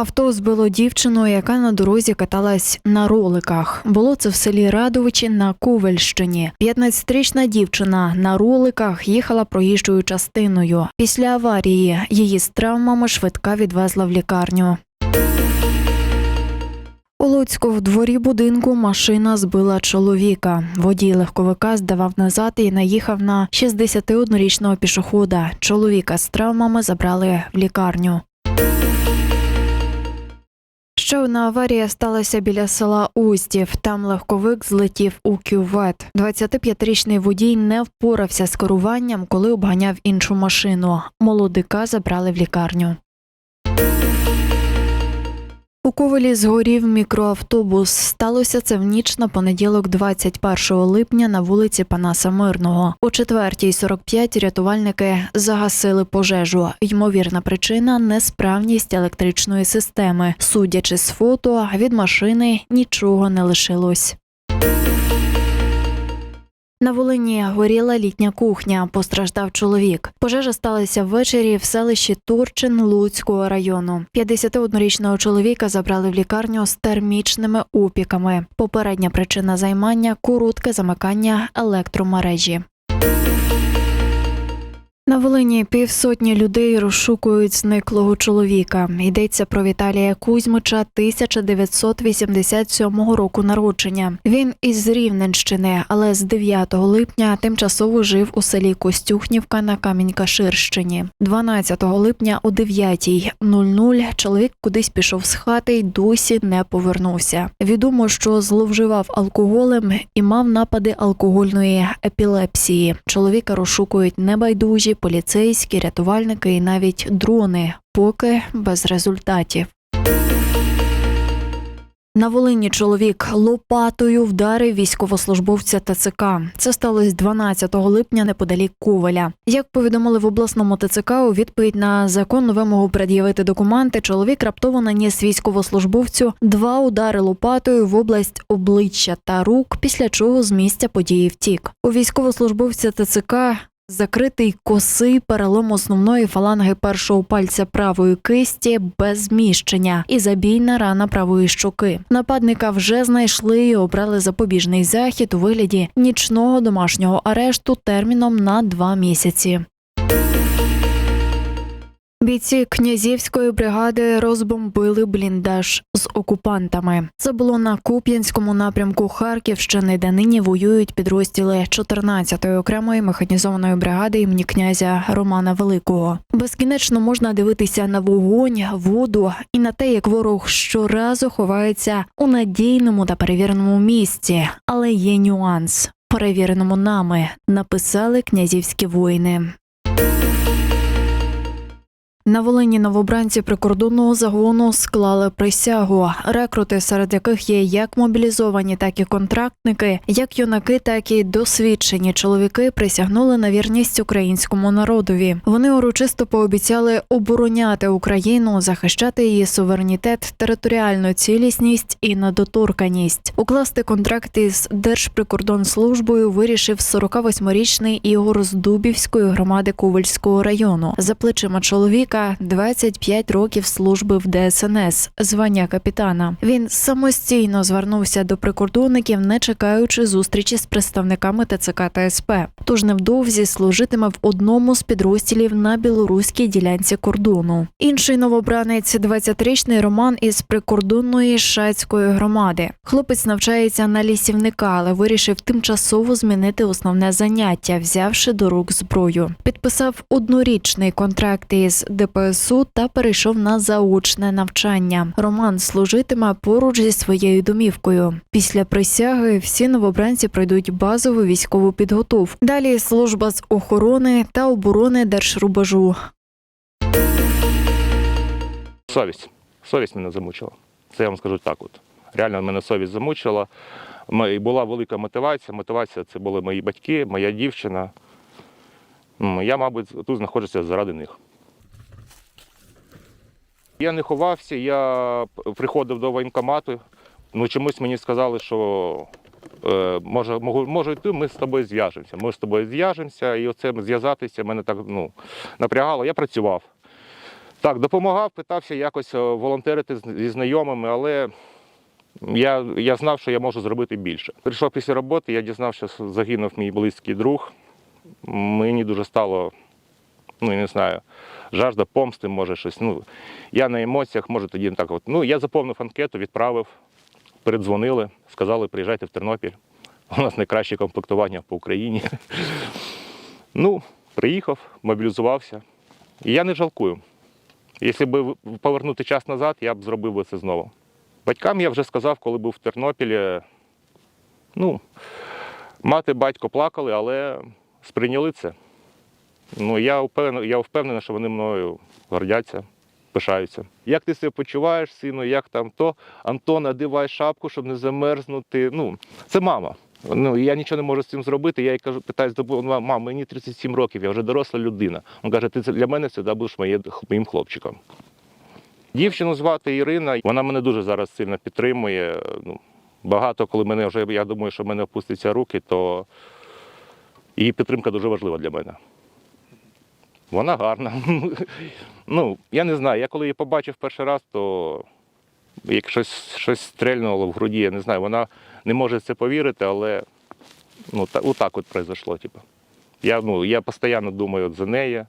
Авто збило дівчину, яка на дорозі каталась на роликах. Було це в селі Радовичі на Ковельщині. 15-річна дівчина на роликах їхала проїжджою частиною. Після аварії її з травмами швидка відвезла в лікарню. У Луцьку в дворі будинку машина збила чоловіка. Водій легковика здавав назад і наїхав на 61-річного пішохода. Чоловіка з травмами забрали в лікарню. Ще одна аварія сталася біля села Устів. Там легковик злетів у кювет. 25-річний водій не впорався з керуванням, коли обганяв іншу машину. Молодика забрали в лікарню. У Ковелі згорів мікроавтобус. Сталося це в ніч на понеділок, 21 липня, на вулиці Панаса Мирного. О 4.45 рятувальники загасили пожежу. Ймовірна причина несправність електричної системи. Судячи з фото, від машини нічого не лишилось. На Волині горіла літня кухня. Постраждав чоловік. Пожежа сталася ввечері в селищі Турчин Луцького району. 51-річного чоловіка забрали в лікарню з термічними опіками. Попередня причина займання коротке замикання електромережі. На Волині півсотні людей розшукують зниклого чоловіка. Йдеться про Віталія Кузьмича 1987 року народження. Він із Рівненщини, але з 9 липня тимчасово жив у селі Костюхнівка на Камінь-Каширщині. 12 липня о 9.00 чоловік кудись пішов з хати й досі не повернувся. Відомо, що зловживав алкоголем і мав напади алкогольної епілепсії. Чоловіка розшукують небайдужі поліцейські, рятувальники і навіть дрони, поки без результатів. На Волині чоловік лопатою вдарив військовослужбовця ТЦК. Це сталося 12 липня неподалік Коваля. Як повідомили в обласному ТЦК, у відповідь на законну вимогу пред'явити документи, чоловік раптово наніс військовослужбовцю два удари лопатою в область обличчя та рук, після чого з місця події втік. У військовослужбовця ТЦК Закритий косий перелом основної фаланги першого пальця правої кисті без зміщення і забійна рана правої щоки. Нападника вже знайшли і обрали запобіжний захід у вигляді нічного домашнього арешту терміном на два місяці. Бійці князівської бригади розбомбили бліндаж з окупантами. Це було на Куп'янському напрямку Харківщини, де нині воюють підрозділи 14-ї окремої механізованої бригади імені князя Романа Великого. Безкінечно можна дивитися на вогонь, воду і на те, як ворог щоразу ховається у надійному та перевіреному місці. Але є нюанс. Перевіреному нами написали князівські воїни. На Волині новобранці прикордонного загону склали присягу. Рекрути, серед яких є як мобілізовані, так і контрактники, як юнаки, так і досвідчені чоловіки присягнули на вірність українському народові. Вони урочисто пообіцяли обороняти Україну, захищати її суверенітет, територіальну цілісність і недоторканість. Укласти контракт із Держприкордонслужбою вирішив 48-річний Ігор з Дубівської громади Ковальського району. За плечима чоловіка 25 років служби в ДСНС, звання капітана. Він самостійно звернувся до прикордонників, не чекаючи зустрічі з представниками ТЦК та СП. Тож невдовзі служитиме в одному з підрозділів на білоруській ділянці кордону. Інший новобранець, 20-річний Роман із прикордонної шацької громади. Хлопець навчається на лісівника, але вирішив тимчасово змінити основне заняття, взявши до рук зброю. Підписав однорічний контракт із ДПСУ та перейшов на заочне навчання. Роман служитиме поруч зі своєю домівкою. Після присяги всі новобранці пройдуть базову військову підготовку. Далі служба з охорони та оборони держрубежу. Совість. Совість мене замучила. Це я вам скажу так. От. Реально мене совість замучила. І була велика мотивація. Мотивація це були мої батьки, моя дівчина. Я, мабуть, тут знаходжуся заради них. Я не ховався, я приходив до воєнкомату. Ну, чомусь мені сказали, що е, може, можу, йти, ми з тобою зв'яжемося. Ми з тобою зв'яжемося, і оце зв'язатися мене так ну, напрягало. Я працював. Так, допомагав, питався якось е, волонтерити зі знайомими, але я, я знав, що я можу зробити більше. Прийшов після роботи, я дізнався, що загинув мій близький друг. Мені дуже стало, ну я не знаю, жажда помсти, може щось. Ну, я на емоціях, може тоді так. От. Ну, я заповнив анкету, відправив, передзвонили, сказали, приїжджайте в Тернопіль. У нас найкраще комплектування по Україні. Ну, приїхав, мобілізувався. І я не жалкую. Якщо б повернути час назад, я б зробив би це знову. Батькам я вже сказав, коли був в Тернопілі. Ну, мати, батько плакали, але сприйняли це. Ну, я впевнений, я впевнений, що вони мною гордяться, пишаються. Як ти себе почуваєш, сину, як там то? Антон, одягай шапку, щоб не замерзнути. Ну, це мама. Ну, я нічого не можу з цим зробити. Я їй кажу, питаюсь, мам, мені 37 років, я вже доросла людина. Він каже, ти для мене завжди будеш моїм хлопчиком. Дівчину звати Ірина, вона мене дуже зараз сильно підтримує. Ну, багато, коли мене вже, я думаю, що в мене опустяться руки, то її підтримка дуже важлива для мене. Вона гарна. ну, я не знаю, я коли її побачив перший раз, то як щось, щось стрельнуло в груді, я не знаю, вона не може це повірити, але ну, та, отак от произошло. Типу. Я, ну, я постійно думаю от за неї.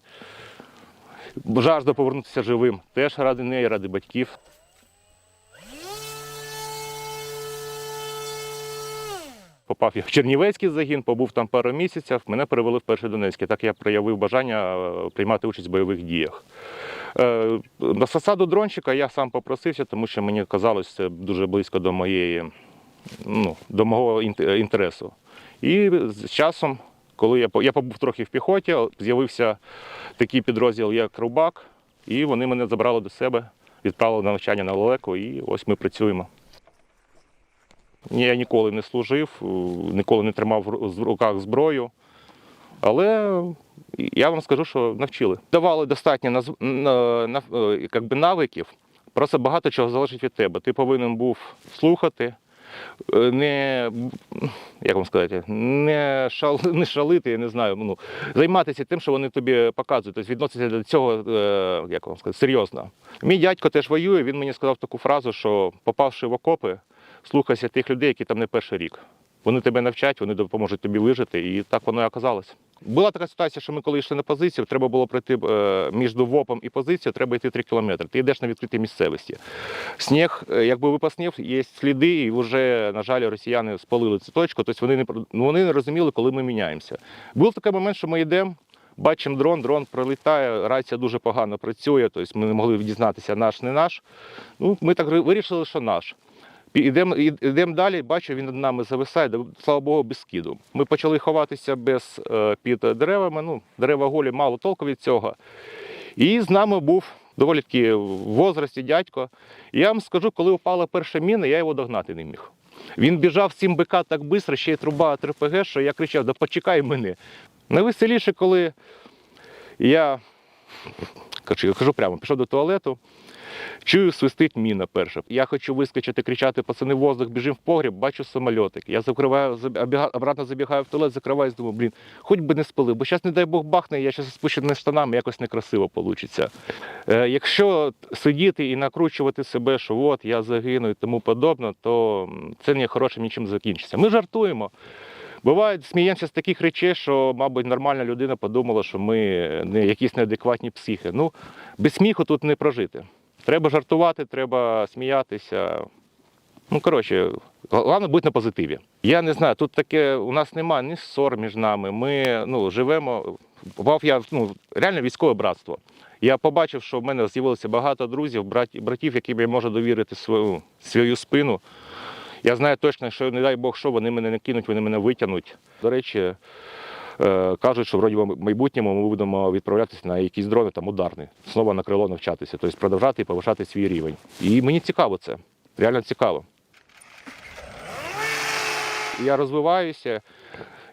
Жажда повернутися живим теж ради неї, ради батьків. Попав я в Чернівецький загін, побув там пару місяців, мене перевели в перший Донецький. Так я проявив бажання е, приймати участь в бойових діях. Е, На посаду дронщика я сам попросився, тому що мені казалось, це дуже близько до моєї, ну, до мого інтересу. І з часом, коли я, я побув трохи в піхоті, з'явився такий підрозділ, як Рубак, і вони мене забрали до себе, відправили на навчання на Лелеко, і ось ми працюємо. Я ніколи не служив, е, ніколи не тримав в руках зброю. Але я вам скажу, що навчили. Давали достатньо наз- на, на, е, навиків, просто багато чого залежить від тебе. Ти повинен був слухати, е, не, як вам сказати, не, шал, не шалити, я не знаю, ну, займатися тим, що вони тобі показують, тобто відноситися до цього, як вам сказати, серйозно. Мій дядько теж воює, він мені сказав таку фразу, що попавши в окопи, слухайся тих людей, які там не перший рік. Вони тебе навчать, вони допоможуть тобі вижити, і так воно і оказалось. Була така ситуація, що ми коли йшли на позицію, треба було пройти е, між ВОПом і позицією, треба йти 3 кілометри. Ти йдеш на відкритій місцевості. Сніг, е, якби випаснів, є сліди, і вже, на жаль, росіяни спалили цю точку, тобто вони не, ну, вони не розуміли, коли ми міняємося. Був такий момент, що ми йдемо, бачимо дрон, дрон пролітає, рація дуже погано працює, тобто ми не могли дізнатися, наш, не наш. Ну, ми так вирішили, що наш. Ідемо ідем далі, бачу, він над нами зависає, слава Богу, без скиду. Ми почали ховатися без, е, під деревами, ну, дерева голі, мало толку від цього. І з нами був доволі таки в возрасті дядько. І я вам скажу, коли впала перша міна, я його догнати не міг. Він біжав цим БК так швидко, ще й труба від РПГ, що я кричав: да почекай мене. Найвеселіше, коли я кажу, я кажу прямо, пішов до туалету. Чую, свистить міна перша. Я хочу вискочити, кричати, пацани, воздух, біжимо в погріб, бачу самольотик. Я закриваю, обратно забігаю в туалет, закриваюсь, думаю, блін, хоч би не спалив, бо зараз, не дай Бог, бахне, я зараз з спущеними штанами якось некрасиво вийде. Е, якщо сидіти і накручувати себе, що от я загину і тому подобне, то це не хорошим нічим закінчиться. Ми жартуємо. Буває, сміємося з таких речей, що, мабуть, нормальна людина подумала, що ми не якісь неадекватні психи. Ну, без сміху тут не прожити. Треба жартувати, треба сміятися. Ну, коротше, головне бути на позитиві. Я не знаю, тут таке у нас немає ні ссор між нами. Ми ну, живемо. Попав я ну, реально військове братство. Я побачив, що в мене з'явилося багато друзів, братів, яким я можу довірити свою, свою спину. Я знаю точно, що не дай Бог, що вони мене не кинуть, вони мене витягнуть. До речі, кажуть, що вроді в майбутньому ми будемо відправлятися на якісь дрони там ударні, знову на крило навчатися, тобто продовжати і повишати свій рівень. І мені цікаво це, реально цікаво. Я розвиваюся.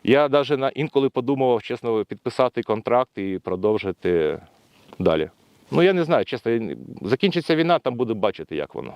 Я навіть на інколи подумав, чесно, підписати контракт і продовжити далі. Ну я не знаю, чесно, закінчиться війна, там буду бачити, як воно.